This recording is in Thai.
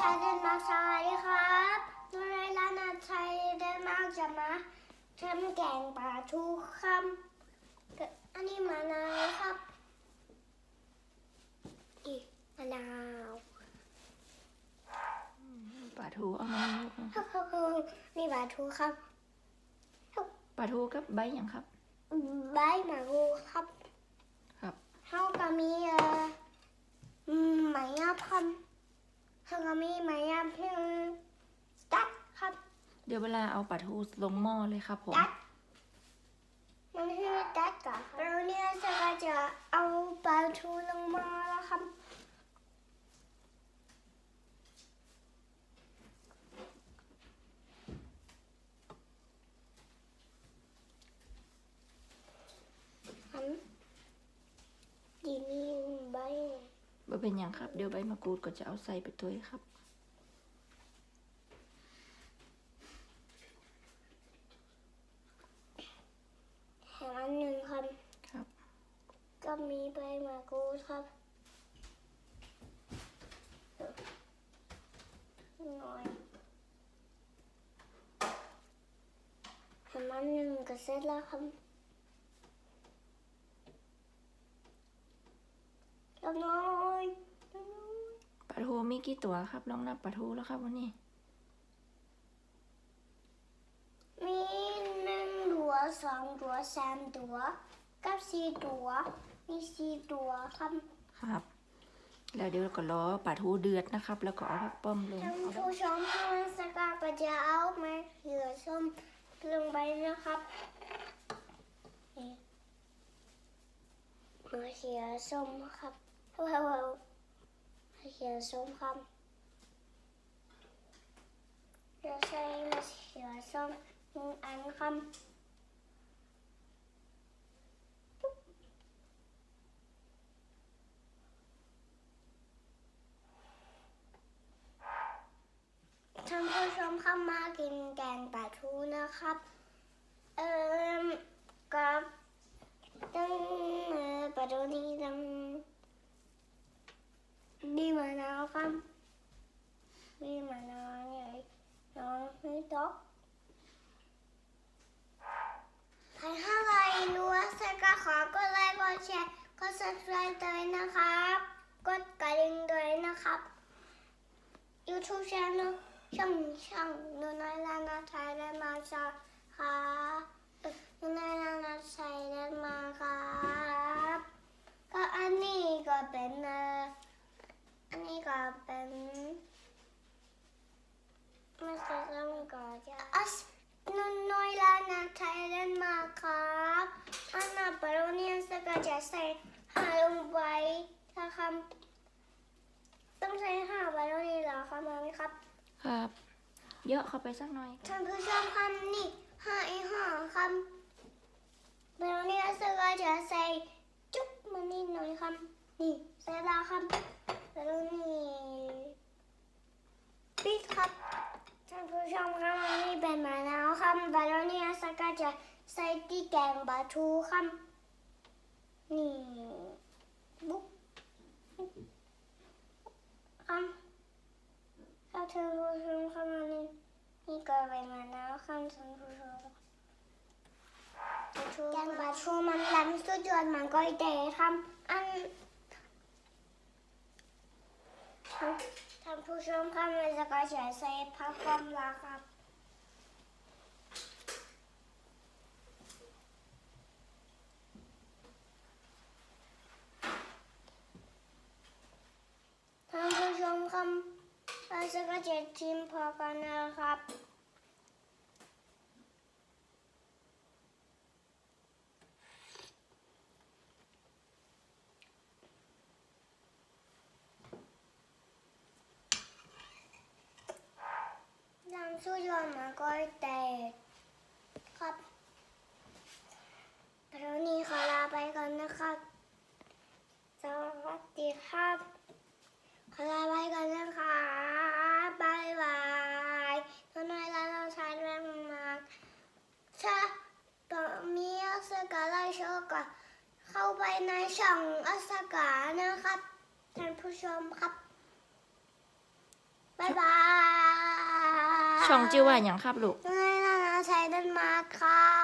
ชัยเดนมาร์กสวัสดีครับหนูในร้านอาชัยเดนมาร์กจะมาทำแกงปลาทูครับอันนี้มะนาวครับ อีกมะนาวปลาทูเอามาลูกนะนี่ปลาทูครับปลาทูกับใบอย่างครับ ใบหมากรูดครับ ครับเฮาก็มีเอ่ออืมไหมยับครับ เฮาก็มีไหมยับเพียงตัดครับเดี๋ยวเวลาเอาปลาทูลงหม้อเลยครับผม ตัดมันคือตัดก่อนครับเราเนี่ยจะก็จะเอาปลาทูลงมาแล้วครับหันดีมีใบ บ่เป็นอย่างครับ เดี๋ยวใบมะกรูดก็จะเอาใส่ไปตัวครับแถมอันหนึ่งครับ ครับ ก็มีใบมะกรูดครับหน่อยแถมอันหนึ่งก็เสร็จแล้วครับแล้วน้อยแล้วน้อยป ลาทูมีกี่ตัวครับลองนับปลาทูแล้วครับวันนี้ มีหนึ่งตัวสองตัวสามตัวกับสี่ตัวมีสี่ตัวครับครับ แล้วเดี๋ยวก็รอปลาทูเดือดนะครับ แล้วก็เอาผักป้อมลงท่านผู้ชมทางสกาก็จะเอามะเขือส้มลงไปนะครับนี่มะเขือส้มครับว้าว มะเขือส้มครับจะใช้มะเขือส้มหนึ่งอันครับท่านผู้ชมเข้ามากินแกงปลาทูนะครับ เอ่อกับต้งเออปลาทูนี่ตั้ง ดีมะนาวครับดีมะนาวเนี่ยน้องไม่ตกใครถ้าใครรู้ว่าสกาขอกดไลค์กดแชร์กด subscribe ด้วยนะครับ กดกระดิ่งด้วยนะครับ YouTube channel ช่องช่องหนูน้อยลานาไทยได้มาจ้าค่ะเอ่นูน้อยลานาไทยได้าครับก็อันนี้ก็เป็นเอ่ออันนี้ก็เป็น ไม่ใช่ต้องก็จะอัสหนูน้อยลานาไทยได้มาครับอันนั้นปรโนียสก็จะใส่หาลงไปนะครับต้องใช้หาปรโนีเหรอครับมาไหมครับ ครับ เยอะเข้าไปสักหน่อย ท่านผู้ชมคำนี่ห้าไอห้าคำเบลเนี่ยสก็จะใส่จุ๊บมันนิดหน่อยคำนี่ใส่แล้วคำแล้วนี่ปิดครับ ท่านผู้ชมครับอันนี้เป็นมะนาวคำเบลเนี่ยสก็จะใส่ที่แกงปลาทูคำนี่บุ๊กคำถ้านผู้ชมเข้ามานี่นี่ก็เป็นมาแล้วข้ามท่านผู้ชมแกงปลาทูมันล้ำสุดยอดมันก็เดทำอันท่านผู้ชมครับมันจะก็จะใส่ผักกอมละครับท่านผู้ชมครับเราจะก็จะชิมพอกันนะครับ น้ำซุปยอน มาก็แตกครับแล้วนี้ขอลาไปก่อนนะครับ สวัสดีครับ ขอลาไปก่อนนะคะบายบายตอนนี้เราเราใช้แรงมากถ้าตอนมีอัสกาไลโชว์ก็เข้าไปในช่องอัสกานะครับท่านผู้ชมครับบ๊ายบาย องชื่อว่าอย่างครับลูกน้อนานาชัยเดนมาครับ